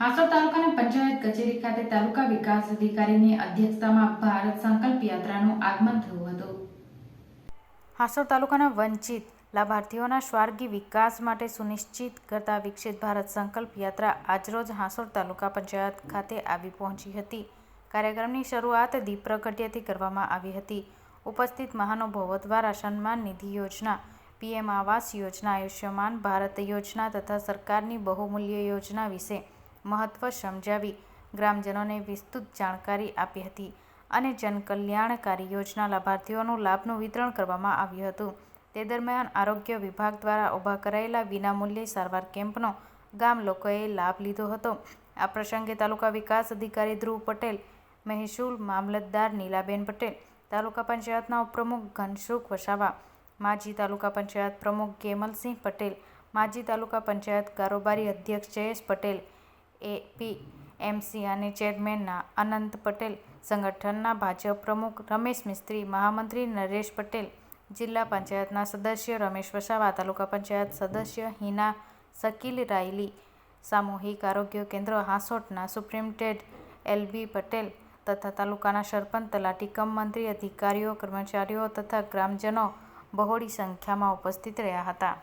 હાસોડ તાલુકાના પંચાયત કચેરી ખાતે તાલુકા વિકાસ અધિકારીની અધ્યક્ષતામાં ભારત સંકલ્પ યાત્રાનું આગમન થયું હતું. હાસોડ તાલુકાના વંચિત લાભાર્થીઓના સ્વાર્ગી વિકાસ માટે સુનિશ્ચિત કરતા વિકસિત ભારત સંકલ્પ યાત્રા આજરોજ હાસોડ તાલુકા પંચાયત ખાતે આવી પહોંચી હતી. કાર્યક્રમની શરૂઆત દીપ પ્રગટ્યથી કરવામાં આવી હતી. ઉપસ્થિત મહાનુભાવો દ્વારા સન્માન નિધિ યોજના, પીએમ આવાસ યોજના આયુષ્યમાન ભારત યોજના તથા સરકારની બહુમૂલ્ય યોજના વિશે મહત્વ સમજાવી ગ્રામજનોને વિસ્તૃત જાણકારી આપી હતી અને જનકલ્યાણકારી યોજના લાભાર્થીઓનું લાભનું વિતરણ કરવામાં આવ્યું હતું. તે દરમિયાન આરોગ્ય વિભાગ દ્વારા ઊભા કરાયેલા વિનામૂલ્યે સારવાર કેમ્પનો ગામ લોકોએ લાભ લીધો હતો. આ પ્રસંગે તાલુકા વિકાસ અધિકારી ધ્રુવ પટેલ, મહેસૂલ મામલતદાર નીલાબેન પટેલ, તાલુકા પંચાયતના ઉપપ્રમુખ ઘનસુખ વસાવા, માજી તાલુકા પંચાયત પ્રમુખ કેમલસિંહ પટેલ, માજી તાલુકા પંચાયત કારોબારી અધ્યક્ષ જયેશ પટેલ એપી એમસી અને ચેરમેનના અનંત પટેલ, સંગઠનના ભાજપ પ્રમુખ રમેશ મિસ્ત્રી, મહામંત્રી નરેશ પટેલ, જિલ્લા પંચાયતના સદસ્ય રમેશ વસાવા, તાલુકા પંચાયત સદસ્ય હિના શકીલ રાયલી, સામૂહિક આરોગ્ય કેન્દ્ર હાંસોટના સુપ્રિન્ટેન્ડન્ટ એલબી પટેલ તથા તાલુકાના સરપંચ, તલાટી કમ મંત્રી, અધિકારીઓ, કર્મચારીઓ તથા ગ્રામજનો બહોળી સંખ્યામાં ઉપસ્થિત રહ્યા હતા.